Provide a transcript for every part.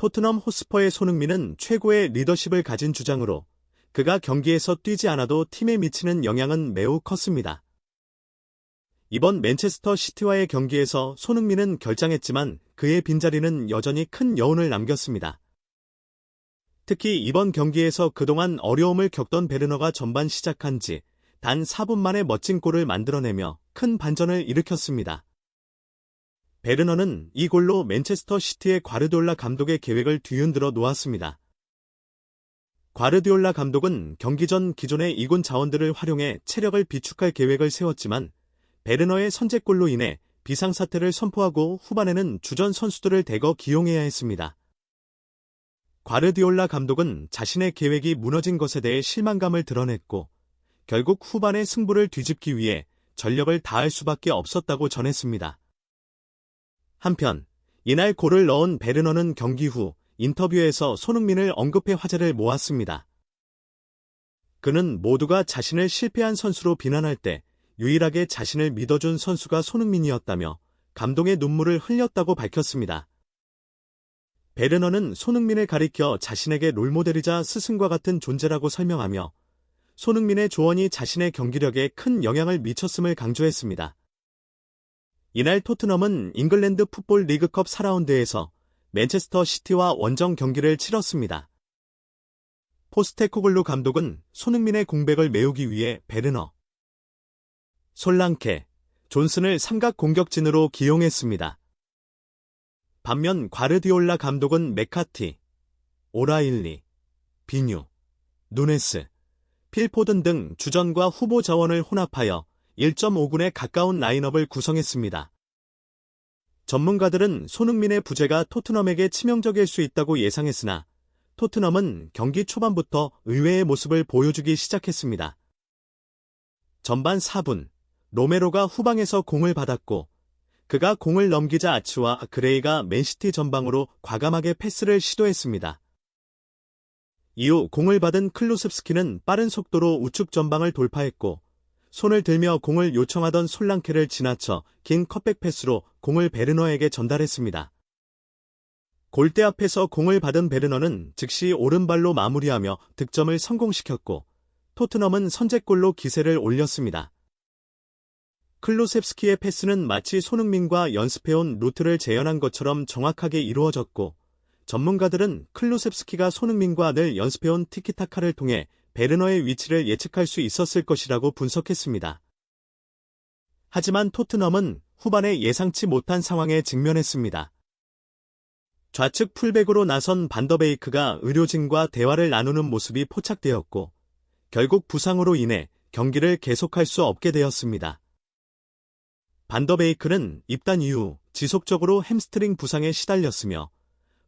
토트넘 호스퍼의 손흥민은 최고의 리더십을 가진 주장으로 그가 경기에서 뛰지 않아도 팀에 미치는 영향은 매우 컸습니다. 이번 맨체스터 시티와의 경기에서 손흥민은 결장했지만 그의 빈자리는 여전히 큰 여운을 남겼습니다. 특히 이번 경기에서 그동안 어려움을 겪던 베르너가 전반 시작한 지 단 4분 만에 멋진 골을 만들어내며 큰 반전을 일으켰습니다. 베르너는 이 골로 맨체스터 시티의 과르디올라 감독의 계획을 뒤흔들어 놓았습니다. 과르디올라 감독은 경기 전 기존의 이군 자원들을 활용해 체력을 비축할 계획을 세웠지만 베르너의 선제골로 인해 비상사태를 선포하고 후반에는 주전 선수들을 대거 기용해야 했습니다. 과르디올라 감독은 자신의 계획이 무너진 것에 대해 실망감을 드러냈고 결국 후반의 승부를 뒤집기 위해 전력을 다할 수밖에 없었다고 전했습니다. 한편 이날 골을 넣은 베르너는 경기 후 인터뷰에서 손흥민을 언급해 화제를 모았습니다. 그는 모두가 자신을 실패한 선수로 비난할 때 유일하게 자신을 믿어준 선수가 손흥민이었다며 감동의 눈물을 흘렸다고 밝혔습니다. 베르너는 손흥민을 가리켜 자신에게 롤모델이자 스승과 같은 존재라고 설명하며 손흥민의 조언이 자신의 경기력에 큰 영향을 미쳤음을 강조했습니다. 이날 토트넘은 잉글랜드 풋볼 리그컵 4라운드에서 맨체스터 시티와 원정 경기를 치렀습니다. 포스테코글루 감독은 손흥민의 공백을 메우기 위해 베르너, 솔랑케, 존슨을 삼각 공격진으로 기용했습니다. 반면 과르디올라 감독은 메카티, 오라일리, 비뉴, 누네스, 필포든 등 주전과 후보 자원을 혼합하여 1.5군에 가까운 라인업을 구성했습니다. 전문가들은 손흥민의 부재가 토트넘에게 치명적일 수 있다고 예상했으나 토트넘은 경기 초반부터 의외의 모습을 보여주기 시작했습니다. 전반 4분, 로메로가 후방에서 공을 받았고 그가 공을 넘기자 아츠와 그레이가 맨시티 전방으로 과감하게 패스를 시도했습니다. 이후 공을 받은 클루셉스키는 빠른 속도로 우측 전방을 돌파했고 손을 들며 공을 요청하던 솔랑케를 지나쳐 긴 컷백 패스로 공을 베르너에게 전달했습니다. 골대 앞에서 공을 받은 베르너는 즉시 오른발로 마무리하며 득점을 성공시켰고 토트넘은 선제골로 기세를 올렸습니다. 클로셉스키의 패스는 마치 손흥민과 연습해온 루트를 재현한 것처럼 정확하게 이루어졌고 전문가들은 클로셉스키가 손흥민과 늘 연습해온 티키타카를 통해 베르너의 위치를 예측할 수 있었을 것이라고 분석했습니다. 하지만 토트넘은 후반에 예상치 못한 상황에 직면했습니다. 좌측 풀백으로 나선 반더베이크가 의료진과 대화를 나누는 모습이 포착되었고 결국 부상으로 인해 경기를 계속할 수 없게 되었습니다. 반더베이크는 입단 이후 지속적으로 햄스트링 부상에 시달렸으며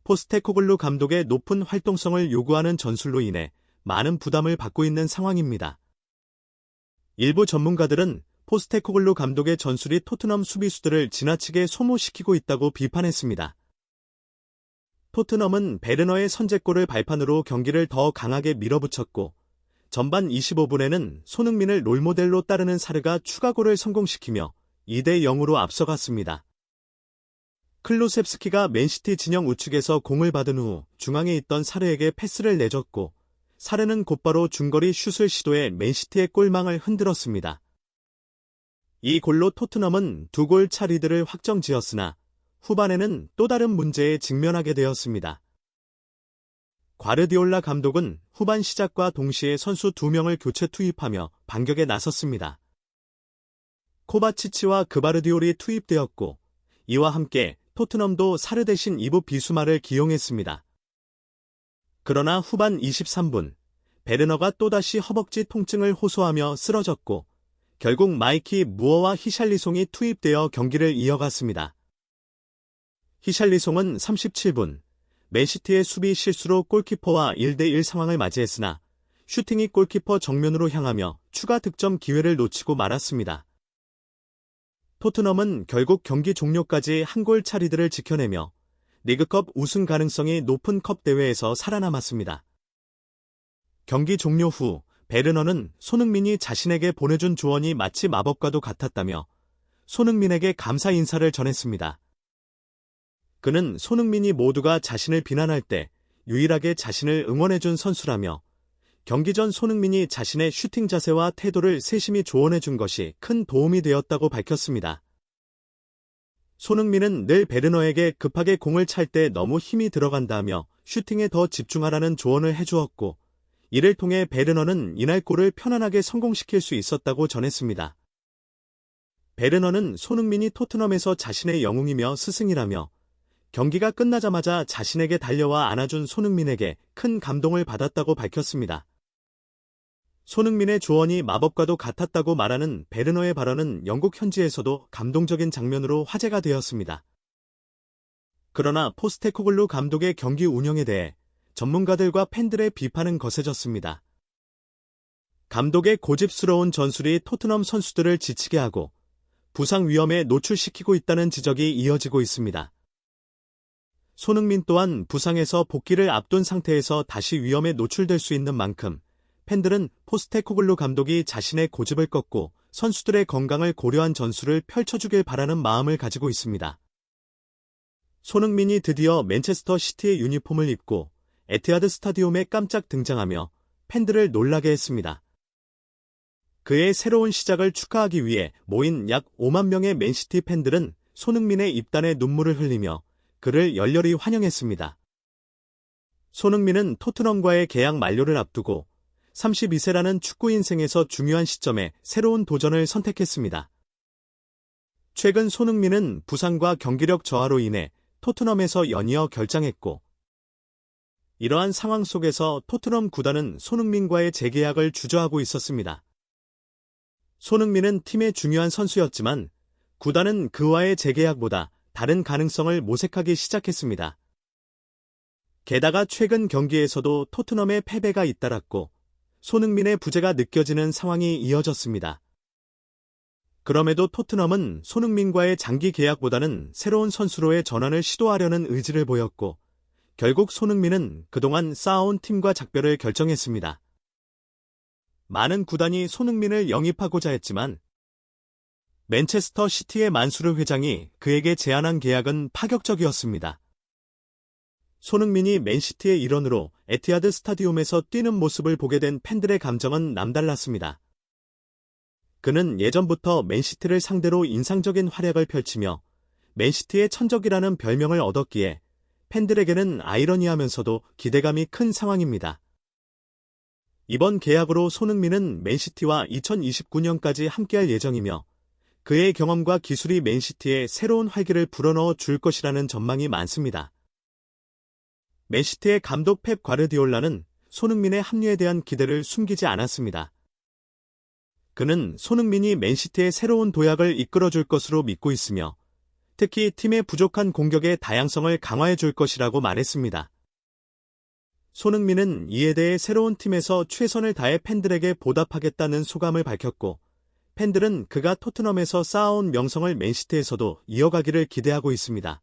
포스테코글루 감독의 높은 활동성을 요구하는 전술로 인해 많은 부담을 받고 있는 상황입니다. 일부 전문가들은 포스테코글루 감독의 전술이 토트넘 수비수들을 지나치게 소모시키고 있다고 비판했습니다. 토트넘은 베르너의 선제골을 발판으로 경기를 더 강하게 밀어붙였고 전반 25분에는 손흥민을 롤모델로 따르는 사르가 추가골을 성공시키며 2대 0으로 앞서갔습니다. 클로셉스키가 맨시티 진영 우측에서 공을 받은 후 중앙에 있던 사르에게 패스를 내줬고 사르는 곧바로 중거리 슛을 시도해 맨시티의 골망을 흔들었습니다. 이 골로 토트넘은 두 골 차 리드를 확정지었으나 후반에는 또 다른 문제에 직면하게 되었습니다. 과르디올라 감독은 후반 시작과 동시에 선수 두명을 교체 투입하며 반격에 나섰습니다. 코바치치와 그바르디올이 투입되었고 이와 함께 토트넘도 사르 대신 이브 비수마를 기용했습니다. 그러나 후반 23분 베르너가 또다시 허벅지 통증을 호소하며 쓰러졌고 결국 마이키 무어와 히샬리송이 투입되어 경기를 이어갔습니다. 히샬리송은 37분 맨시티의 수비 실수로 골키퍼와 1대1 상황을 맞이했으나 슈팅이 골키퍼 정면으로 향하며 추가 득점 기회를 놓치고 말았습니다. 토트넘은 결국 경기 종료까지 한 골 차리들을 지켜내며 리그컵 우승 가능성이 높은 컵 대회에서 살아남았습니다. 경기 종료 후 베르너는 손흥민이 자신에게 보내준 조언이 마치 마법과도 같았다며 손흥민에게 감사 인사를 전했습니다. 그는 손흥민이 모두가 자신을 비난할 때 유일하게 자신을 응원해준 선수라며 경기 전 손흥민이 자신의 슈팅 자세와 태도를 세심히 조언해준 것이 큰 도움이 되었다고 밝혔습니다. 손흥민은 늘 베르너에게 급하게 공을 찰 때 너무 힘이 들어간다며 슈팅에 더 집중하라는 조언을 해주었고 이를 통해 베르너는 이날 골을 편안하게 성공시킬 수 있었다고 전했습니다. 베르너는 손흥민이 토트넘에서 자신의 영웅이며 스승이라며 경기가 끝나자마자 자신에게 달려와 안아준 손흥민에게 큰 감동을 받았다고 밝혔습니다. 손흥민의 조언이 마법과도 같았다고 말하는 베르너의 발언은 영국 현지에서도 감동적인 장면으로 화제가 되었습니다. 그러나 포스테코글루 감독의 경기 운영에 대해 전문가들과 팬들의 비판은 거세졌습니다. 감독의 고집스러운 전술이 토트넘 선수들을 지치게 하고 부상 위험에 노출시키고 있다는 지적이 이어지고 있습니다. 손흥민 또한 부상에서 복귀를 앞둔 상태에서 다시 위험에 노출될 수 있는 만큼 팬들은 포스테코글루 감독이 자신의 고집을 꺾고 선수들의 건강을 고려한 전술을 펼쳐주길 바라는 마음을 가지고 있습니다. 손흥민이 드디어 맨체스터 시티의 유니폼을 입고 에티하드 스타디움에 깜짝 등장하며 팬들을 놀라게 했습니다. 그의 새로운 시작을 축하하기 위해 모인 약 5만 명의 맨시티 팬들은 손흥민의 입단에 눈물을 흘리며 그를 열렬히 환영했습니다. 손흥민은 토트넘과의 계약 만료를 앞두고 32세라는 축구 인생에서 중요한 시점에 새로운 도전을 선택했습니다. 최근 손흥민은 부상과 경기력 저하로 인해 토트넘에서 연이어 결장했고 이러한 상황 속에서 토트넘 구단은 손흥민과의 재계약을 주저하고 있었습니다. 손흥민은 팀의 중요한 선수였지만 구단은 그와의 재계약보다 다른 가능성을 모색하기 시작했습니다. 게다가 최근 경기에서도 토트넘의 패배가 잇따랐고 손흥민의 부재가 느껴지는 상황이 이어졌습니다. 그럼에도 토트넘은 손흥민과의 장기 계약보다는 새로운 선수로의 전환을 시도하려는 의지를 보였고 결국 손흥민은 그동안 쌓아온 팀과 작별을 결정했습니다. 많은 구단이 손흥민을 영입하고자 했지만 맨체스터 시티의 만수르 회장이 그에게 제안한 계약은 파격적이었습니다. 손흥민이 맨시티의 일원으로 에티하드 스타디움에서 뛰는 모습을 보게 된 팬들의 감정은 남달랐습니다. 그는 예전부터 맨시티를 상대로 인상적인 활약을 펼치며 맨시티의 천적이라는 별명을 얻었기에 팬들에게는 아이러니하면서도 기대감이 큰 상황입니다. 이번 계약으로 손흥민은 맨시티와 2029년까지 함께할 예정이며 그의 경험과 기술이 맨시티에 새로운 활기를 불어넣어 줄 것이라는 전망이 많습니다. 맨시티의 감독 펩 과르디올라는 손흥민의 합류에 대한 기대를 숨기지 않았습니다. 그는 손흥민이 맨시티의 새로운 도약을 이끌어줄 것으로 믿고 있으며 특히 팀의 부족한 공격의 다양성을 강화해 줄 것이라고 말했습니다. 손흥민은 이에 대해 새로운 팀에서 최선을 다해 팬들에게 보답하겠다는 소감을 밝혔고 팬들은 그가 토트넘에서 쌓아온 명성을 맨시티에서도 이어가기를 기대하고 있습니다.